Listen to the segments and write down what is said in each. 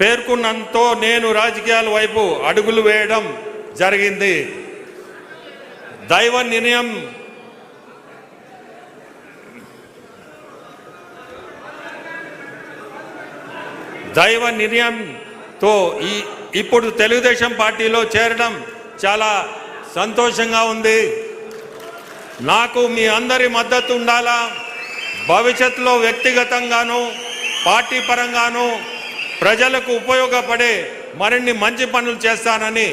పేర్కొన్నంతో నేను రాజకీయాల వైపు అడుగులు వేయడం జరిగింది. దైవ నిర్ణయం దైవ నిర్ణయంతో ఈ ఇప్పుడు తెలుగుదేశం పార్టీలో చేరడం చాలా సంతోషంగా ఉంది. నాకు మీ అందరి మద్దతు ఉండాలా? భవిష్యత్తులో వ్యక్తిగతంగాను పార్టీ పరంగాను ప్రజలకు ఉపయోగపడే మరిన్ని మంచి పనులు చేస్తానని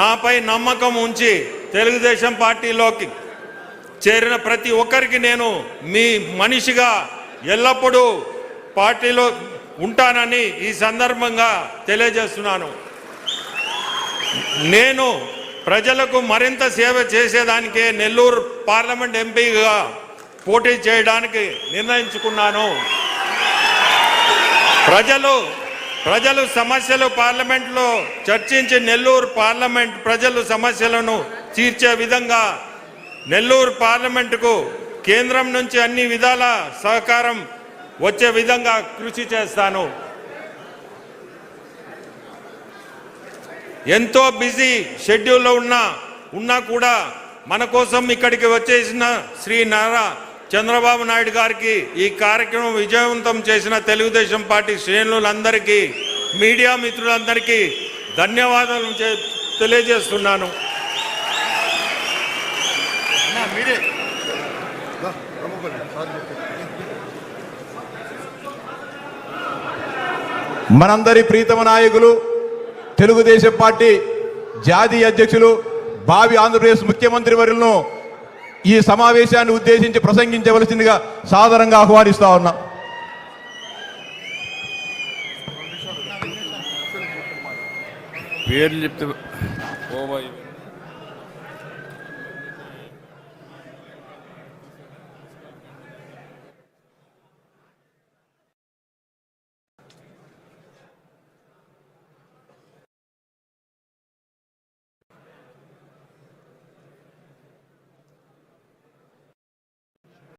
నాపై నమ్మకం ఉంచి తెలుగుదేశం పార్టీలోకి చేరిన ప్రతి ఒక్కరికి నేను మీ మనిషిగా ఎల్లప్పుడూ పార్టీలో ఉంటానని ఈ సందర్భంగా తెలియజేస్తున్నాను. నేను ప్రజలకు మరింత సేవ చేసేదానికే నెల్లూరు పార్లమెంట్ ఎంపీగా పోటీ చేయడానికి నిర్ణయించుకున్నాను. ప్రజలు ప్రజలు సమస్యలు పార్లమెంట్లో చర్చించి నెల్లూరు పార్లమెంట్ ప్రజలు సమస్యలను తీర్చే విధంగా నెల్లూరు పార్లమెంటుకు కేంద్రం నుంచి అన్ని విధాల సహకారం వచ్చే విధంగా కృషి చేస్తాను. ఎంతో బిజీ షెడ్యూల్లో ఉన్నా ఉన్నా కూడా మన కోసం ఇక్కడికి వచ్చేసిన శ్రీ నారా చంద్రబాబు నాయుడు గారికి ఈ కార్యక్రమం విజయవంతం చేసిన తెలుగుదేశం పార్టీ శ్రేణులందరికీ మీడియా మిత్రులందరికీ ధన్యవాదాలు చే- తెలియజేస్తున్నాను. మనందరి ప్రీతమ నాయకులు తెలుగుదేశం పార్టీ జాతీయ అధ్యక్షులు భావి ఆంధ్రప్రదేశ్ ముఖ్యమంత్రి వర్యులను ఈ సమావేశాన్ని ఉద్దేశించి ప్రసంగించవలసిందిగా సాదరంగా ఆహ్వానిస్తా ఉన్నా. పేర్లు చెప్తే